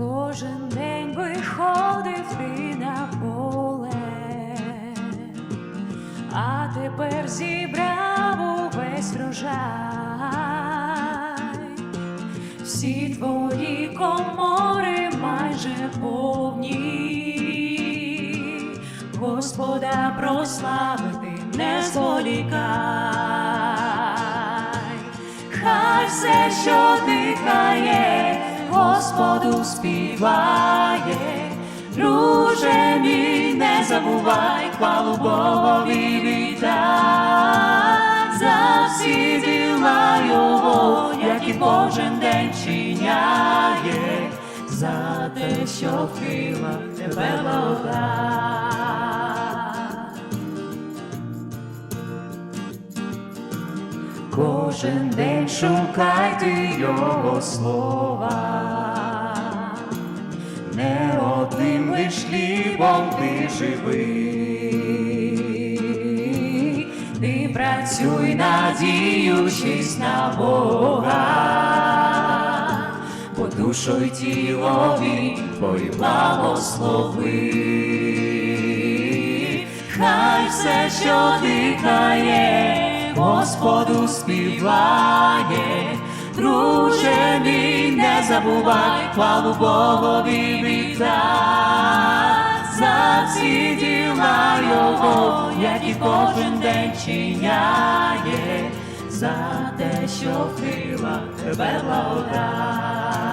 Кожен день виходив ти на поле, а тепер зібрав увесь врожай. Всі твої комори майже повні. Господа прославити не зволікай. Хай все, що дихає, Господу співає, друже мій, не забувай, хвалу Богові віддай за всі діла Його, які кожен день чиняє, за те, що вкрила тебе благодать. Кожен день шукайте його слова, не одним лиш хлібом ти живий, ти працюй, надіючись на Бога, бо душу й тіло він твої благослови. Хай все, що дихає, Господу співає, друже мій, не забувай, хвалу Богові віддай за всі діла Його, які кожен день чиняє, за те, що вкрила тебе благодать.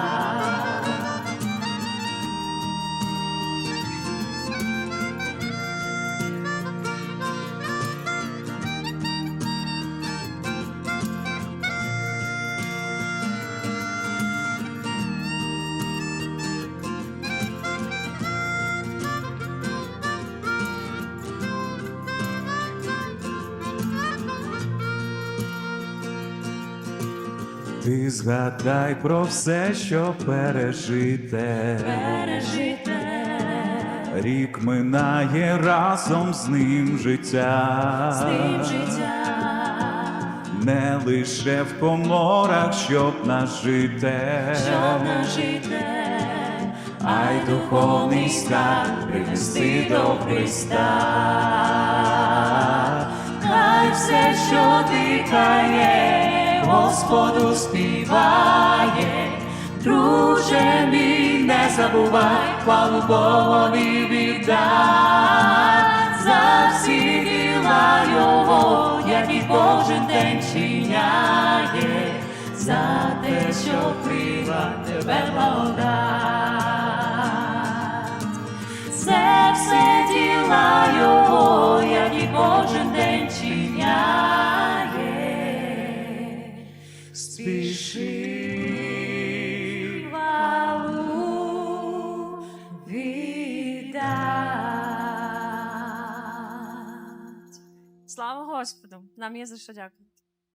Ти згадай про все, що пережите. пережите. Рік минає разом з ним життя. з ним життя, Не лише в коморах, щоб нажити, щоб нажите, а й духовний скарб принести до Христа. хай все, що дихає, Господу співає, друже мій, не забувай, хвалу Богові віддай за всі діла Його, які кожен день чиняє, за те, що вкрила тебе благодать. Це все Спіши. Хвалу віддать. Слава Господу! Нам є за що дякувати.